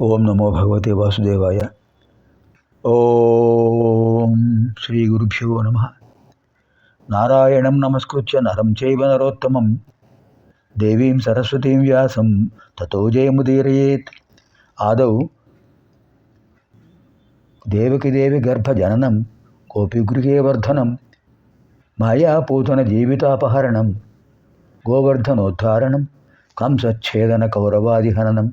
ఓం నమో భగవతే వాసుదేవాయ. ఓం శ్రీ గురుభ్యో నమ. నారాయణం నమస్కృత్య నరం చైవ నరోత్తమం. దేవీం సరస్వతీం వ్యాసం. తతో జయముదీరయేత్ ఆదౌ దేవకి దేవి గర్భజననం గోపిగృహే వర్ధనం. మాయాపూతన జీవితాపహరణం. గోవర్ధనోద్ధారణం. కంసచ్ఛేదన కౌరవాదిహననం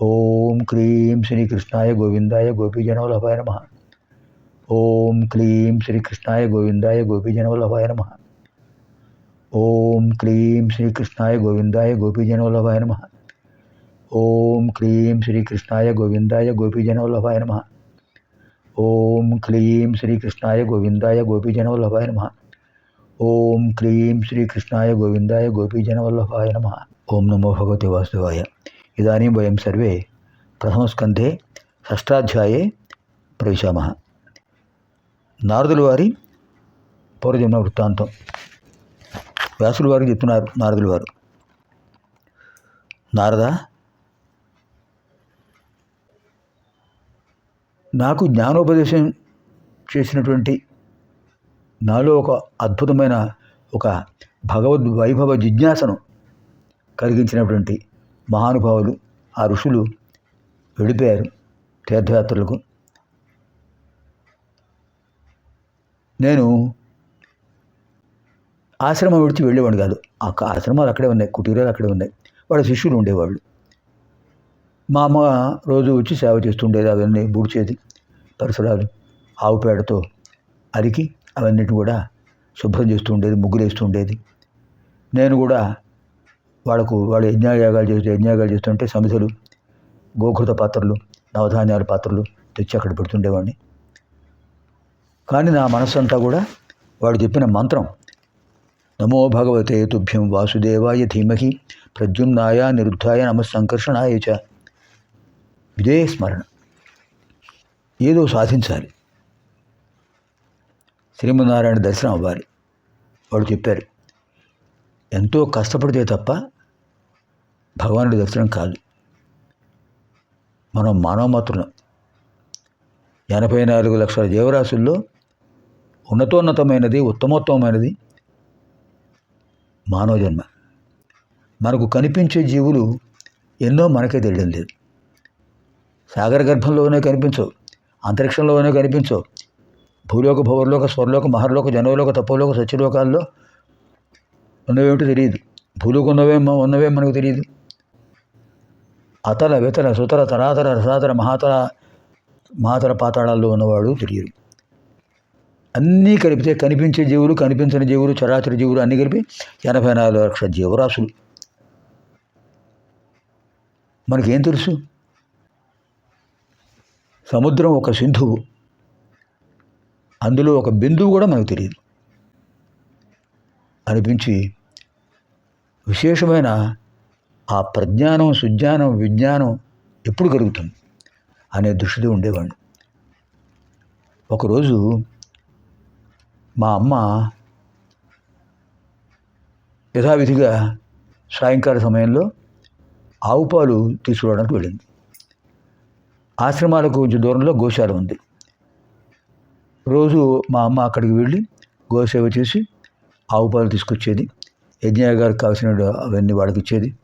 ఓం క్లీం శ్రీకృష్ణాయ గోవిందాయ గోపీజనవల్లభాయ నమ ఓం క్లీం శ్రీకృష్ణాయ గోవిందాయ గోపీజనవల్లభాయ నమ ఓం క్లీం శ్రీకృష్ణాయ గోవిందాయ గోపీజనవల్లభాయ నమ ఓం క్లీం శ్రీకృష్ణాయ గోవిందాయ గోపీజనవల్లభాయ నమ ఓం క్లీం శ్రీకృష్ణాయ గోవిందాయ గోపీజనవల్లభాయ నమ ఓం క్లీం శ్రీకృష్ణాయ గోవిందాయ గోపీజనవల్లభాయ నమ ఓం క్లీం శ్రీకృష్ణాయ గోవిందాయ గోపీజనవల్లభాయ నమ ఓం క్లీం శ్రీకృష్ణాయ గోవిందాయ గోపీజనవల్లభాయ నమ ఓం నమో భగవతే వాసుదేవాయ ఇదాनीं వయం సర్వే ప్రథమస్కంధే షష్టాధ్యాయే ప్రవేశామహ నారదుల వారి పూర్వజన్మ వృత్తాంతం. వ్యాసుల వారికి చెప్తున్నారు నారదుల వారు నారద నాకు జ్ఞానోపదేశం చేసినటువంటి నాలో ఒక అద్భుతమైన ఒక భగవద్ వైభవ జిజ్ఞాసను కలిగించినటువంటి మహానుభావులు ఆ ఋషులు వెళ్ళిపోయారు తీర్థయాత్రలకు. నేను ఆశ్రమం విడిచి వెళ్ళేవాడు కాదు. ఆ ఆశ్రమాలు అక్కడే ఉన్నాయి కుటీరాలు అక్కడే ఉన్నాయి. వాళ్ళ శిష్యులు ఉండేవాళ్ళు. మా అమ్మ రోజు వచ్చి సేవ చేస్తుండేది అవన్నీ బూడ్చేది పరిసరాలు ఆవు పేడతో అరికి అవన్నిటిని కూడా శుభ్రం చేస్తూ ఉండేది ముగ్గులు వేస్తూ ఉండేది. నేను కూడా వాళ్ళకు వాళ్ళు యజ్ఞయాగాలు చేస్తూ యజ్ఞయాగాలు చేస్తుంటే సమిధులు గోకృత పాత్రలు నవధాన్యాల పాత్రలు తెచ్చి అక్కడ పెడుతుండేవాడిని. కానీ నా మనస్సంతా కూడా వాడు చెప్పిన మంత్రం నమో భగవతే తుభ్యం వాసుదేవాయ ధీమహి ప్రద్యుమ్నాయ నిరుద్ధాయ నమ సంకర్షణాయ చ. ఇదే స్మరణ. ఏదో సాధించాలి. శ్రీమన్నారాయణ దర్శనం అవ్వాలి. వాడు చెప్పారు ఎంతో కష్టపడితే తప్ప భగవానుడి దర్శనం కాదు. మనం మానవ మాత్రం ఎనభై నాలుగు లక్షల జీవరాశుల్లో ఉన్నతోన్నతమైనది ఉత్తమోత్తమైనది మానవ జన్మ మనకు కనిపించే జీవులు ఎన్నో మనకే తెలియడం లేదు. సాగర గర్భంలోనే కనిపించవు అంతరిక్షంలోనే కనిపించవు. భూలోక భౌరలోక స్వర్లోక మహర్లోక జనవలోక తపోలోక సత్యలోకాల్లో ఉన్నవేమిటో తెలియదు. భూలోకి ఉన్నవే ఉన్నవే మనకు తెలియదు. అతల వితల సుతర తరాతర రసాతర మహాతర మహాతర పాతాళాల్లో ఉన్నవాడు తెలియదు అన్నీ కలిపితే కనిపించే జీవులు కనిపించని జీవులు చరాచర జీవులు అన్నీ కలిపి ఎనభై నాలుగు లక్షల జీవరాశులు. మనకేం తెలుసు? సముద్రం ఒక సింధువు. అందులో ఒక బిందువు కూడా మనకు తెలియదు. అనిపించి విశేషమైన ఆ ప్రజ్ఞానం సుజ్ఞానం విజ్ఞానం ఎప్పుడు కలుగుతుంది అనే దృష్టితో ఉండేవాడిని ఒకరోజు మా అమ్మ యథావిధిగా సాయంకాల సమయంలో ఆవు పాలు తీసుకురావడానికి వెళ్ళింది. ఆశ్రమాలకు కొంచెం దూరంలో గోశాల ఉంది. రోజు మా అమ్మ అక్కడికి వెళ్ళి గోసేవ చేసి ఆవు పాలు తీసుకొచ్చేది. యజ్ఞయ్య గారికి కావాల్సిన అవన్నీ వాడికి ఇచ్చేది.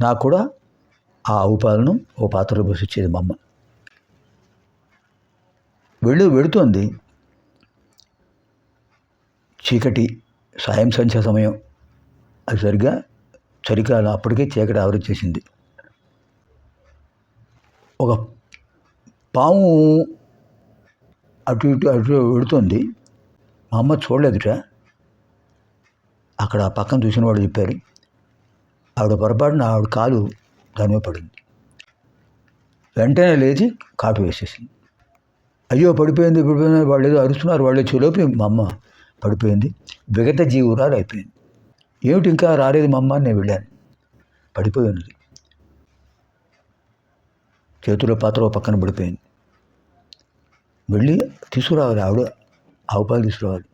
నాకు కూడా ఆ ఆవు పాలను ఓ పాత్రలో పోసి ఇచ్చేది మా అమ్మ. వెళ్ళి వెళుతోంది చీకటి సాయం సంధ్య సమయం. అది సరిగ్గా చలికాలం అప్పటికే చీకటి ఆవరించేసింది ఒక పాము అటు ఇటు అటు వెళుతుంది మా అమ్మ చూడలేదుట. అక్కడ పక్కన చూసిన వాడు చెప్పారు ఆవిడ పొరపాటున ఆవిడ కాలు దాని మీద పడింది. వెంటనే లేచి కాటు వేసేసింది. అయ్యో పడిపోయింది పడిపోయింది వాళ్ళు ఏదో అరుస్తున్నారు వాళ్ళు చెలోపి మా అమ్మ పడిపోయింది విగత జీవురాలు అయిపోయింది. ఏమిటి ఇంకా రాలేదు మా అమ్మ అని నేను వెళ్ళాను. పడిపోయి ఉన్నది చేతిలో పాత్ర పక్కన పడిపోయింది. వెళ్ళి తీసుకురావాలి ఆవిడ ఆవుపాలు తీసుకురావాలి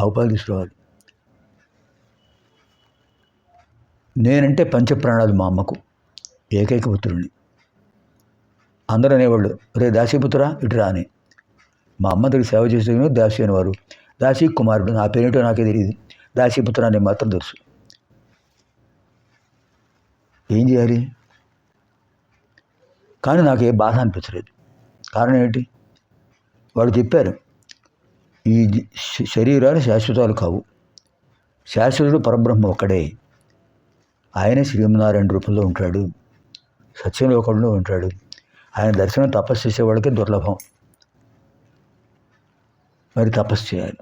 ఆవుపాలు తీసుకురావాలి. నేనంటే పంచప్రాణాలు మా అమ్మకు ఏకైక పుత్రుడిని అందరూ అనేవాళ్ళు రే దాసీపుత్రా ఇటురా అని. మా అమ్మ దగ్గర సేవ చేసిన దాసి అనేవారు. దాసి కుమారుడు నా పేరేంటో నాకే తెలియదు దాసీపుత్ర అని మాత్రం తెలుసు. ఏం చేయాలి? కానీ నాకు ఏ బాధ అనిపించలేదు. కారణం ఏంటి? వాళ్ళు చెప్పారు ఈ శ- శరీరాలు శాశ్వతాలు కావు. శాశ్వతుడు పరబ్రహ్మ ఒక్కడే. ఆయనే శ్రీమన్నారాయణ రూపంలో ఉంటాడు. సత్యలోకంలో ఉంటాడు. ఆయన దర్శనం తపస్సు చేసేవాడికి దుర్లభం. మరి తపస్సు చేయాలి.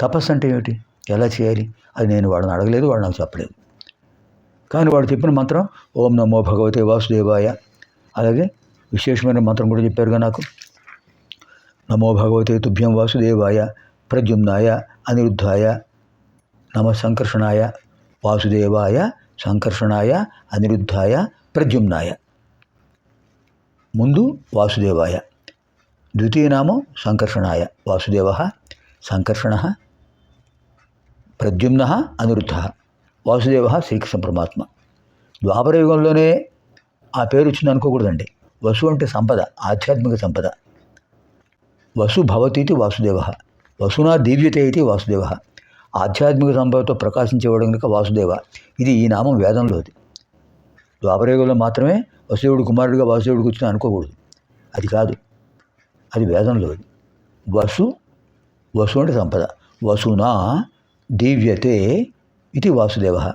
తపస్సు అంటే ఏమిటి? ఎలా చేయాలి? అది నేను వాడిని అడగలేదు వాడు నాకు చెప్పలేదు. కానీ వాడు చెప్పిన మంత్రం ఓం నమో భగవతే వాసుదేవాయ. అలాగే విశేషమైన మంత్రం కూడా చెప్పారుగా నాకు. నమో భగవతే తుభ్యం వాసుదేవాయ ప్రద్యుమ్నాయ అనిరుద్ధాయ నమ సంకర్షణాయ వాసుదేవాయ సంకర్షణాయ అనిరుద్ధాయ ప్రద్యుమ్నాయ. ముందు వాసుదేవాయ. ద్వితీయనామం సంకర్షణాయ. వాసుదేవ సంకర్షణ ప్రద్యుమ్న అనిరుద్ధ. వాసుదేవ శ్రీకృష్ణ పరమాత్మ. ద్వాపరయుగంలోనే ఆ పేరు వచ్చింది అనుకోకూడదండి. వసు అంటే సంపద ఆధ్యాత్మిక సంపద. వసు భవతీతి వాసుదేవ. వసునా దీవ్యతే ఇది వాసుదేవ. ఆధ్యాత్మిక సంపదతో ప్రకాశించేవాడు కనుక వాసుదేవ. ఇది ఈ నామం వేదంలోది ద్వాపరయుగంలో మాత్రమే వసుదేవుడు కుమారుడిగా వాసుదేవుడికి వచ్చిన అనుకోకూడదు. అది కాదు. అది వేదంలోది వసు వసు అంటే సంపద. వసునా దీవ్యతే ఇది వాసుదేవ.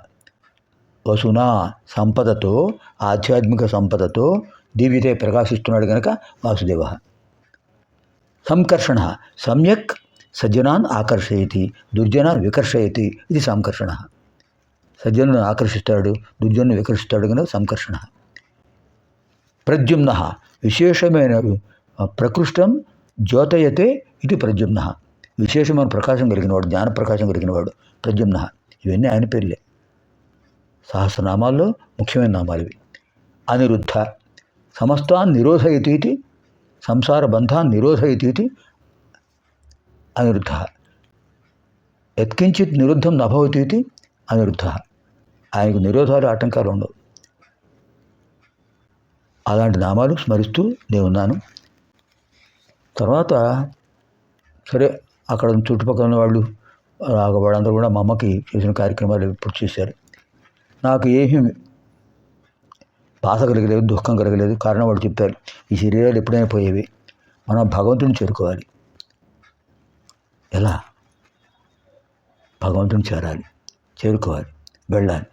వసునా సంపదతో ఆధ్యాత్మిక సంపదతో దీవ్యతే ప్రకాశిస్తున్నాడు కనుక వాసుదేవ. సంకర్షణ. సమ్యక్ సజ్జనాన్ ఆకర్షయతి దుర్జనాన్ వికర్షయతి ఇది సంకర్షణ. సజ్జనులను ఆకర్షిస్తాడు దుర్జనులను వికర్షిస్తాడు కనుక సంకర్షణ. ప్రద్యుమ్న విశేషమైన ప్రకృష్టం జ్యోతయతే ఇది ప్రద్యుమ్న. విశేషమైన ప్రకాశం కలిగినవాడు జ్ఞాన ప్రకాశం కలిగినవాడు ప్రద్యుమ్న. ఇవన్నీ ఆయన పేర్లే. సహస్రనామాల్లో ముఖ్యమైన నామాలు ఇవి. అనిరుద్ధ సమస్తాన్ నిరోధయతీతి సంసార బంధాన్ని నిరోధయతీతి అనిరుద్ధ. ఎత్కించిత్ నిరుద్ధం నభవతి ఇది అనిరుద్ధ. ఆయనకు నిరోధాలు ఆటంకాలు ఉండవు. అలాంటి నామాలు స్మరిస్తూ నేను ఉన్నాను. తర్వాత సరే అక్కడ చుట్టుపక్కల ఉన్న వాళ్ళు వాళ్ళందరూ కూడా మా అమ్మకి చేసిన కార్యక్రమాలు ఇప్పుడు చేశారు. నాకు ఏమీ బాధ కలగలేదు దుఃఖం కలగలేదు. కారణం వాళ్ళు చెప్పారు ఈ శరీరాలు ఎప్పుడైనా పోయేవి. మనం భగవంతుని చేరుకోవాలి. ఎలా? భగవంతుని చేరాలి చేరుకోవాలి వెళ్ళాలి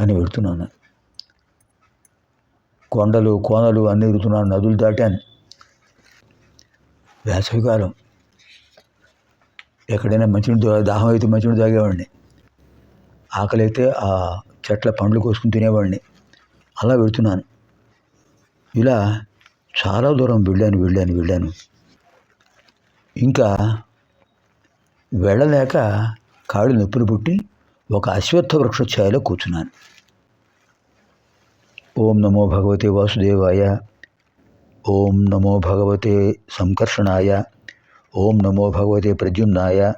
అని వెళుతున్నాను. కొండలు కోనలు అన్నీ ఎదుగుతున్నాను నదులు దాటాను. వేసవికాలం. ఎక్కడైనా మంచినీళ్ళు దాహం అయితే మంచినీళ్ళు తాగేవాడిని. ఆకలి అయితే ఆ చెట్ల పండ్లు కోసుకుని తినేవాడిని. అలా వెళుతున్నాను. ఇలా చాలా దూరం వెళ్ళాను వెళ్ళాను వెళ్ళాను. ఇంకా వెళ్ళలేక కాళ్ళు నొప్పులు పుట్టి ఒక అశ్వత్థ వృక్ష ఛాయలో కూర్చున్నాను. ఓం నమో భగవతే వాసుదేవాయ ఓం నమో భగవతే సంకర్షణాయ ఓం నమో భగవతే ప్రద్యుమ్నాయ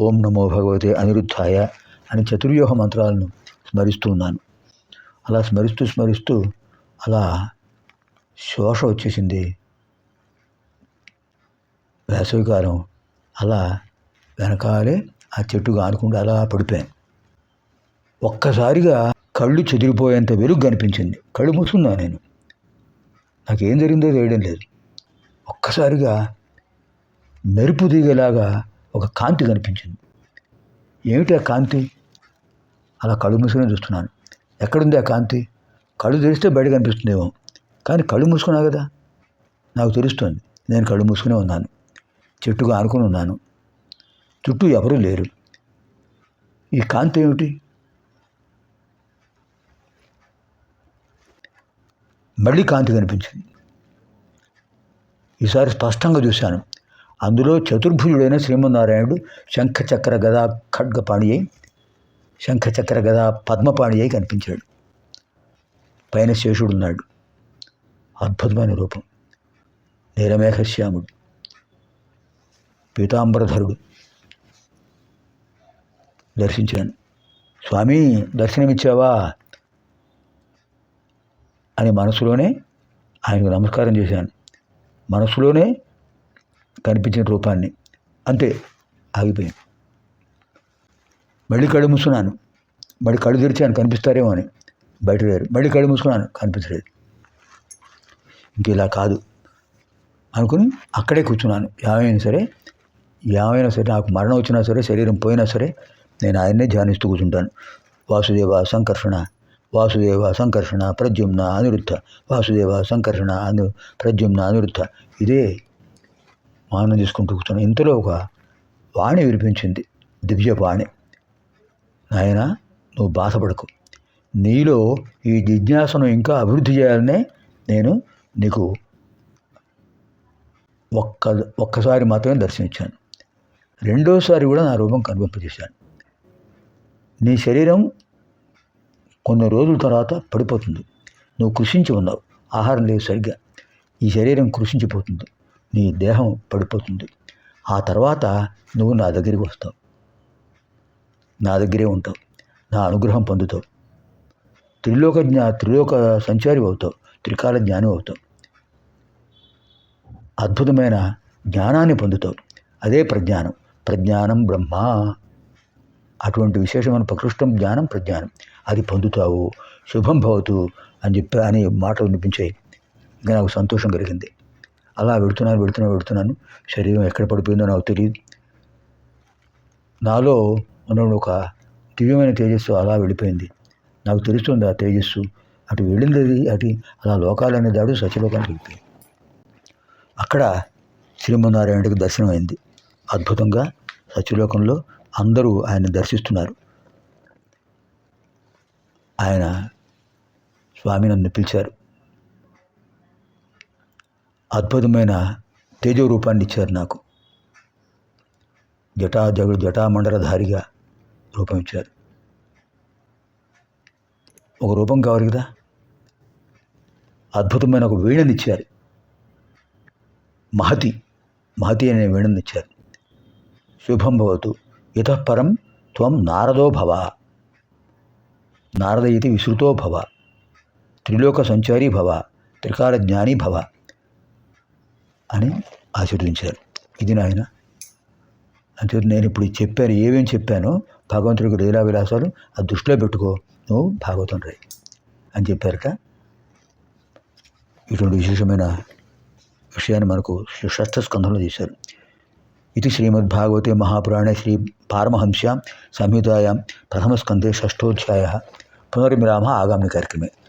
ఓం నమో భగవతే అనిరుద్ధాయ అని చతుర్వ్యూహ మంత్రాలను స్మరిస్తూ ఉన్నాను. అలా స్మరిస్తూ స్మరిస్తూ అలా శోష వచ్చేసింది. వేసవికాలం అలా వెనకాలే ఆ చెట్టుకు ఆనుకుంటూ అలా పడిపోయాను. ఒక్కసారిగా కళ్ళు చెదిరిపోయేంత వెలుగు కనిపించింది. కళ్ళు మూసుకున్నా నేను. నాకేం జరిగిందో తెలియడం లేదు. ఒక్కసారిగా మెరుపు దిగేలాగా ఒక కాంతి కనిపించింది. ఏమిటి ఆ కాంతి? అలా కళ్ళు మూసుకునే చూస్తున్నాను. ఎక్కడుంది ఆ కాంతి? కళ్ళు తెరిస్తే బయట కనిపిస్తుందేమో. కానీ కళ్ళు మూసుకున్నా కదా? నాకు తెలుస్తుంది. నేను కళ్ళు మూసుకునే ఉన్నాను. చెట్టుగా ఆనుకుని ఉన్నాను. చుట్టూ ఎవరూ లేరు. ఈ కాంతి ఏమిటి? మళ్ళీ కాంతి కనిపించింది. ఈసారి స్పష్టంగా చూశాను. అందులో చతుర్భుజుడైన శ్రీమన్నారాయణుడు శంఖచక్ర గదా ఖడ్గపాణి అయి శంఖచక్ర గదా పద్మపాణి అయి కనిపించాడు. పైన శేషుడు ఉన్నాడు అద్భుతమైన రూపం. నీలమేఘశ్యాముడు. పీతాంబరధరుడు దర్శించాను. స్వామి దర్శనమిచ్చావా? అని మనసులోనే ఆయనకు నమస్కారం చేశాను. మనసులోనే కనిపించిన రూపాన్ని అంతే ఆగిపోయింది. మళ్ళీ కళ్ళు మూసుకున్నాను. మళ్ళీ కళ్ళు తెరిచాను కనిపిస్తారేమో అని బయట లేరు మళ్ళీ కళ్ళు మూసుకున్నాను. కనిపించలేదు. ఇంక ఇలా కాదు అనుకుని అక్కడే కూర్చున్నాను. ఏమైనా సరే ఏమైనా సరే నాకు మరణం వచ్చినా సరే శరీరం పోయినా సరే నేను ఆయన్నే ధ్యానిస్తూ కూర్చుంటాను. వాసుదేవ సంకర్షణ వాసుదేవ సంకర్షణ ప్రద్యుమ్న అనిరుద్ధ వాసుదేవ సంకర్షణ అను ప్రద్యుమ్న అనిరుద్ధ. ఇదే మానం చేసుకుంటూ కూర్చున్నాను. ఇంతలో ఒక వాణి వినిపించింది దివ్య వాణి. నాయన నువ్వు బాధపడకు. నీలో ఈ జిజ్ఞాసను ఇంకా అభివృద్ధి చేయాలనే నేను నీకు ఒక్క ఒక్కసారి మాత్రమే దర్శనమిచ్చాను. రెండోసారి కూడా నా రూపం కనిపింపజేశాను నీ శరీరం కొన్ని రోజుల తర్వాత పడిపోతుంది. నువ్వు కృషించి ఉన్నావు. ఆహారం లేదు సరిగ్గా. ఈ శరీరం కృషించిపోతుంది. నీ దేహం పడిపోతుంది. ఆ తర్వాత నువ్వు నా దగ్గరికి వస్తావు. నా దగ్గరే ఉంటావు. నా అనుగ్రహం పొందుతావు. త్రిలోక జ్ఞా త్రిలోక సంచారి అవుతావు. త్రికాల జ్ఞానం అవుతావు. అద్భుతమైన జ్ఞానాన్ని పొందుతావు. అదే ప్రజ్ఞానం. ప్రజ్ఞానం బ్రహ్మ. అటువంటి విశేషమైన ప్రకృష్టం జ్ఞానం ప్రజ్ఞానం. అది పొందుతావు శుభం భవతు అని చెప్పి అని మాటలు వినిపించాయి ఇంకా నాకు సంతోషం కలిగింది. అలా వెడుతున్నాను వెడుతున్నాను వెడుతున్నాను. శరీరం ఎక్కడ పడిపోయిందో నాకు తెలియదు నాలో ఉన్న ఒక దివ్యమైన తేజస్సు అలా వెళ్ళిపోయింది. నాకు తెలుస్తుంది ఆ తేజస్సు. అటు వెళ్ళింది అటు అలా లోకాలనే దాడు సత్యలోకానికి వెళ్ళిపోయింది. అక్కడ శ్రీమన్నారాయణుడికి అయింది అద్భుతంగా సత్యలోకంలో అందరూ ఆయన దర్శిస్తున్నారు. ఆయన స్వామి నన్ను పిలిచారు. అద్భుతమైన తేజో రూపాన్ని ఇచ్చారు నాకు. జటా జగుడు జటామండలధారిగా రూపం ఇచ్చారు. ఒక రూపం కావాలి కదా? అద్భుతమైన ఒక వీణనిచ్చారు మహతి మహతి అనే వీణనిచ్చారు శుభం భవతు. ఇతఃపరం త్వం నారదో భవ. నారద ఇది విశ్రుతో భవ. త్రిలోక సంచారి భవ. త్రికాల జ్ఞాని భవ. అని ఆశీర్వదించారు. ఇది నాయన. అంటే నేను ఇప్పుడు చెప్పాను ఏమేమి చెప్పానో భగవంతుడికి లీలా విలాసాలు ఆ దృష్టిలో పెట్టుకో నువ్వు భాగవతం రై అని చెప్పారట. ఇటువంటి విశేషమైన విషయాన్ని మనకు షష్ఠ స్కంధంలో చేశారు इति श्रीमद्भागवते महापुराणे श्री पारमहंस्यां संहितायां प्रथमस्कन्धे षष्ठोऽध्यायः. पुनर्मिलामः आगामिकार्यक्रमे